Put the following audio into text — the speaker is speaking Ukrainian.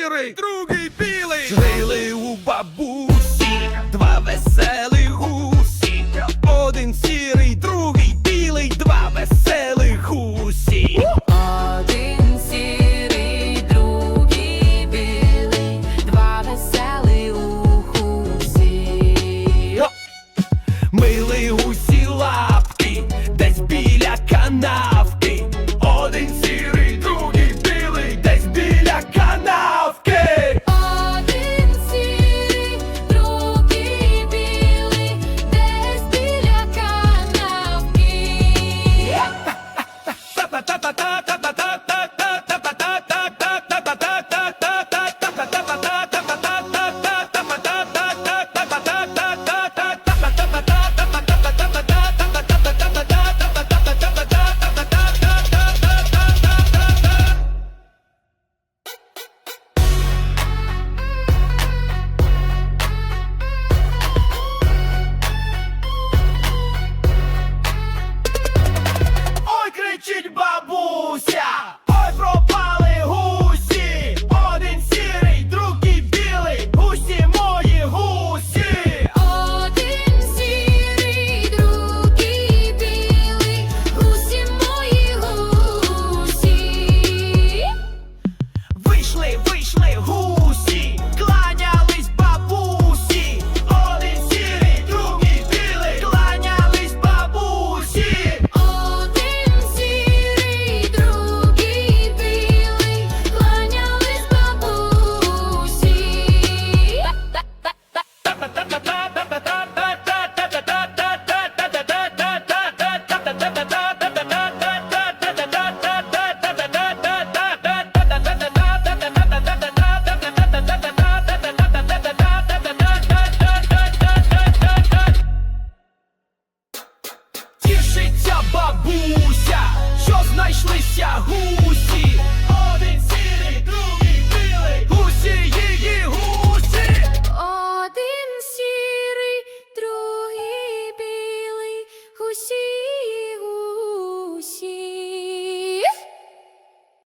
сірий, другий білий, жили у бабусі, два веселі. бабуся, що знайшлися гусі.